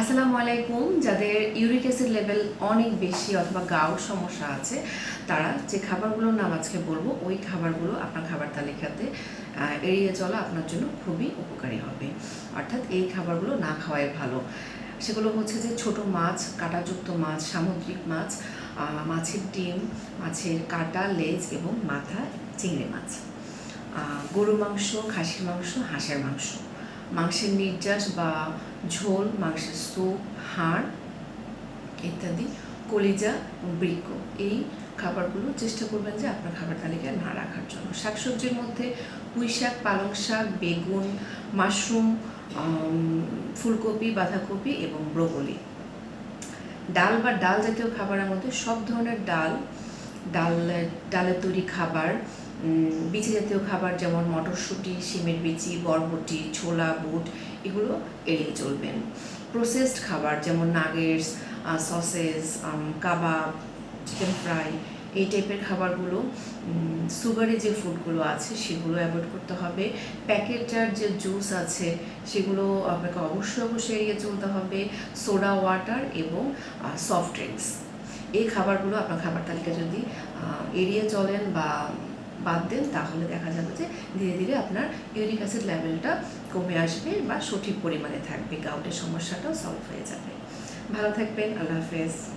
আসসালামু আলাইকুম। যাদের ইউরিক অ্যাসিড লেভেল অনেক বেশি অথবা গাউট সমস্যা আছে, তারা যে খাবারগুলোর নাম আজকে বলব, ওই খাবারগুলো আপনার খাবার তালিকাতে এড়িয়ে চলা আপনার জন্য খুবই উপকারী হবে। অর্থাৎ এই খাবারগুলো না খাওয়াই ভালো। সেগুলো হচ্ছে যে ছোট মাছ, কাঁটাযুক্ত মাছ, সামুদ্রিক মাছ মাছের ডিম, মাছের কাটা, লেজ এবং মাথা চিংড়ি মাছ। গরু মাংস, খাসির মাংস, হাঁসের মাংস। মাংসের নির্যাস বা ঝোল, মাংসের স্যুপ, হাড় ইত্যাদি, কলিজা বৃক্ক এই খাবারগুলো চেষ্টা করবেন যে আপনার খাবার তালিকায় না রাখার জন্য। শাকসবজির মধ্যে পুঁই শাক, পালং শাক, বেগুন, মাশরুম ফুলকপি, বাঁধাকপি এবং ব্রোকলি। ডাল বা ডাল জাতীয় খাবারের মধ্যে সব ধরনের ডাল ডাল, ডালের তৈরি খাবার বিচি জাতীয় খাবার যেমন মটরশুঁটি, শিমের বিচি, বরবটি, ছোলা, বুট, এগুলো এড়িয়ে চলবেন। প্রসেসড খাবার যেমন নাগেটস সসেস কাবাব চিকেন ফ্রাই এই টাইপের খাবারগুলো সুগারে যে ফুডগুলো আছে সেগুলো অ্যাভয়েড করতে হবে। প্যাকেটজার যে জুস আছে সেগুলো আপনাকে অবশ্যই অবশ্যই এড়িয়ে চলতে হবে। সোডা ওয়াটার এবং সফট ড্রিঙ্কস এই খাবারগুলো আপনার খাবার তালিকা যদি এড়িয়ে চলেন বা বাদ দেন, তাহলে দেখা যাবে যে ধীরে ধীরে আপনার ইউরিক অ্যাসিড লেভেলটা কমে আসবে বা সঠিক পরিমাণে থাকবে। গাউটের সমস্যাটাও সলভ হয়ে যাবে। ভালো থাকবেন, আল্লাহ হাফেজ।